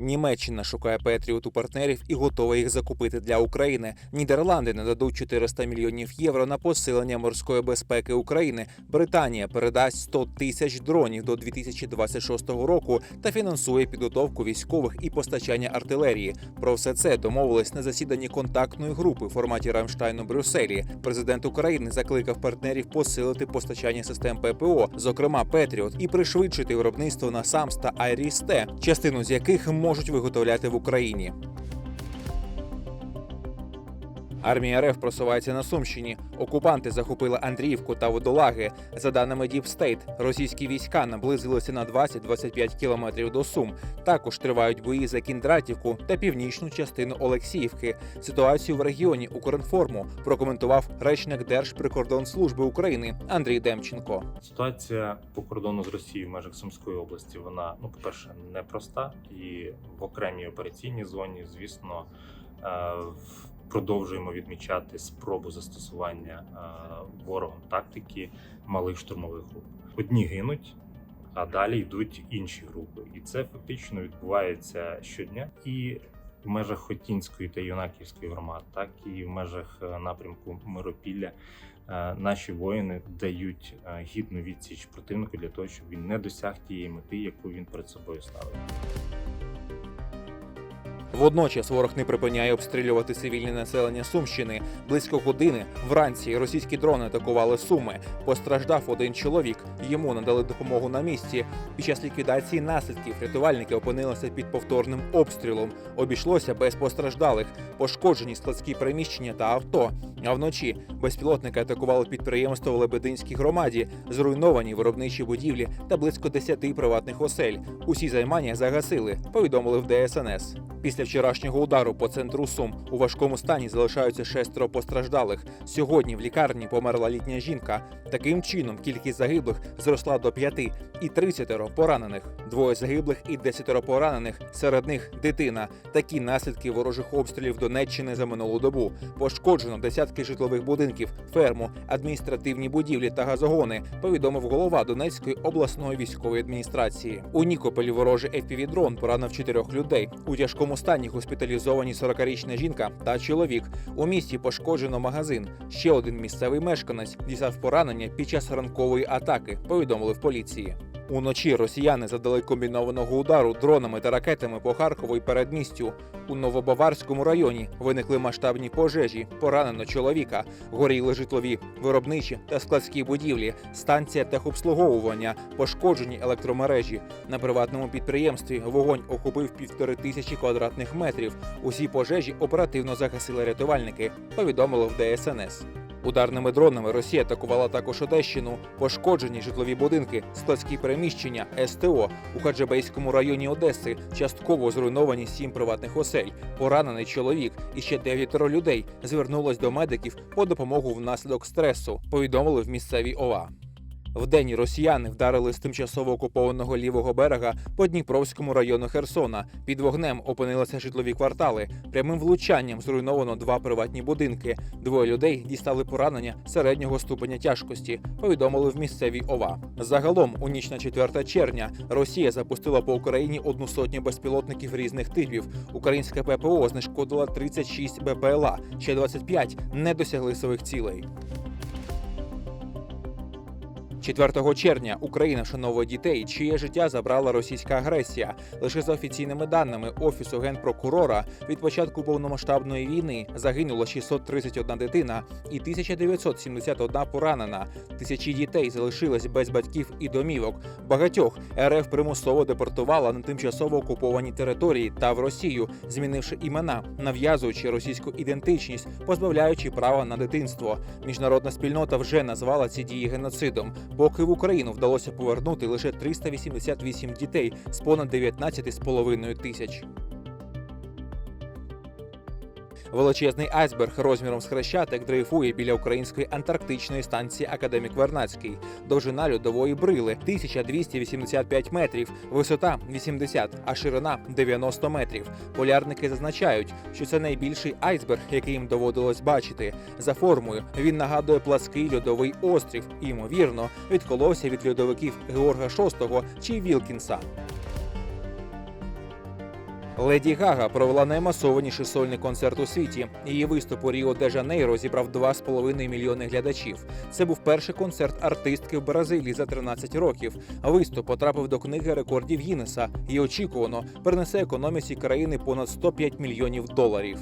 Німеччина шукає Петріот у партнерів і готова їх закупити для України. Нідерланди нададуть 400 мільйонів євро на посилення морської безпеки України. Британія передасть 100 тисяч дронів до 2026 року та фінансує підготовку військових і постачання артилерії. Про все це домовились на засіданні контактної групи в форматі Рамштайн у Брюсселі. Президент України закликав партнерів посилити постачання систем ППО, зокрема Петріот, і пришвидшити виробництво на САМС та Айріс-Т, частину з яких можуть виготовляти в Україні. Армія РФ просувається на Сумщині. Окупанти захопили Андріївку та Водолаги. За даними Діпстейт, російські війська наблизилися на 20-25 кілометрів до Сум. Також тривають бої за Кіндратівку та північну частину Олексіївки. Ситуацію в регіоні Укрінформу прокоментував речник Держприкордонслужби України Андрій Демченко. Ситуація по кордону з Росією в межах Сумської області, вона, ну, по-перше, непроста, і в окремій операційній зоні, звісно, е, в- продовжуємо відмічати спробу застосування е, ворогом тактики малих штурмових груп. Одні гинуть, а далі йдуть інші групи. І це фактично відбувається щодня. І в межах Хотінської та Юнаківської громад, так і в межах е, напрямку Миропілля е, наші воїни дають гідну відсіч противнику для того, щоб він не досяг тієї мети, яку він перед собою ставить. Водночас ворог не припиняє обстрілювати цивільне населення Сумщини. Близько години вранці російські дрони атакували Суми. Постраждав один чоловік. Йому надали допомогу на місці. Під час ліквідації наслідків рятувальники опинилися під повторним обстрілом. Обійшлося без постраждалих, пошкоджені складські приміщення та авто. А вночі безпілотники атакували підприємство в Лебединській громаді, зруйновані виробничі будівлі та близько 10 приватних осель. Усі займання загасили. Повідомили в ДСНС. Після вчорашнього удару по центру Сум у важкому стані залишаються шестеро постраждалих. Сьогодні в лікарні померла літня жінка. Таким чином кількість загиблих зросла до п'яти і тридцятеро поранених. Двоє загиблих і десятеро поранених. Серед них дитина. Такі наслідки ворожих обстрілів Донеччини за минулу добу. Пошкоджено десятки житлових будинків, ферму, адміністративні будівлі та газогони. Повідомив голова Донецької обласної військової адміністрації. У Нікополі ворожий FPV-дрон поранив чотирьох людей. У тяжкому стані госпіталізовані 40-річна жінка та чоловік. У місті пошкоджено магазин. Ще один місцевий мешканець дістав поранення під час ранкової атаки. Повідомили в поліції. Уночі росіяни завдали комбінованого удару дронами та ракетами по Харкову і передмістю. У Новобаварському районі виникли масштабні пожежі. Поранено чоловіка, горіли житлові, виробничі та складські будівлі, станція техобслуговування, пошкоджені електромережі. На приватному підприємстві вогонь охопив півтори тисячі квадратних метрів. Усі пожежі оперативно загасили рятувальники. Повідомили в ДСНС. Ударними дронами Росія атакувала також Одещину, пошкоджені житлові будинки, складські переміщення, СТО у Хаджибейському районі Одеси. Частково зруйновані сім приватних осель. Поранений чоловік і ще дев'ятеро людей звернулось до медиків по допомогу внаслідок стресу. Повідомили в місцевій ОВА. Вдень росіяни вдарили з тимчасово окупованого лівого берега по Дніпровському району Херсона. Під вогнем опинилися житлові квартали. Прямим влучанням зруйновано два приватні будинки. Двоє людей дістали поранення середнього ступеня тяжкості. Повідомили в місцевій ОВА. Загалом, у ніч на 4 червня, Росія запустила по Україні одну сотню безпілотників різних типів. Українська ППО знешкодила 36 БПЛА, ще 25 не досягли своїх цілей. 4 червня Україна вшановує дітей, чиє життя забрала російська агресія. Лише за офіційними даними офісу генпрокурора від початку повномасштабної війни загинуло 631 дитина і 1971 поранена. Тисячі дітей залишились без батьків і домівок. Багатьох РФ примусово депортувала на тимчасово окуповані території та в Росію, змінивши імена, нав'язуючи російську ідентичність, позбавляючи права на дитинство. Міжнародна спільнота вже назвала ці дії геноцидом. Поки в Україну вдалося повернути лише 388 дітей з понад 19,5 тисяч. Величезний айсберг розміром з хрещатик дрейфує біля української антарктичної станції Академік Вернадський. Довжина льодової брили 1285 метрів, висота 80, а ширина 90 метрів. Полярники зазначають, що це найбільший айсберг, який їм доводилось бачити. За формою він нагадує плаский льодовий острів і, ймовірно, відколовся від льодовиків Георга VI чи Вілкінса. Леді Гага провела наймасованіший сольний концерт у світі. Її виступ у Ріо де Жанейро зібрав 2,5 мільйони глядачів. Це був перший концерт артистки в Бразилії за 13 років. Виступ потрапив до книги рекордів Гіннеса і очікувано принесе економіці країни понад 105 мільйонів доларів.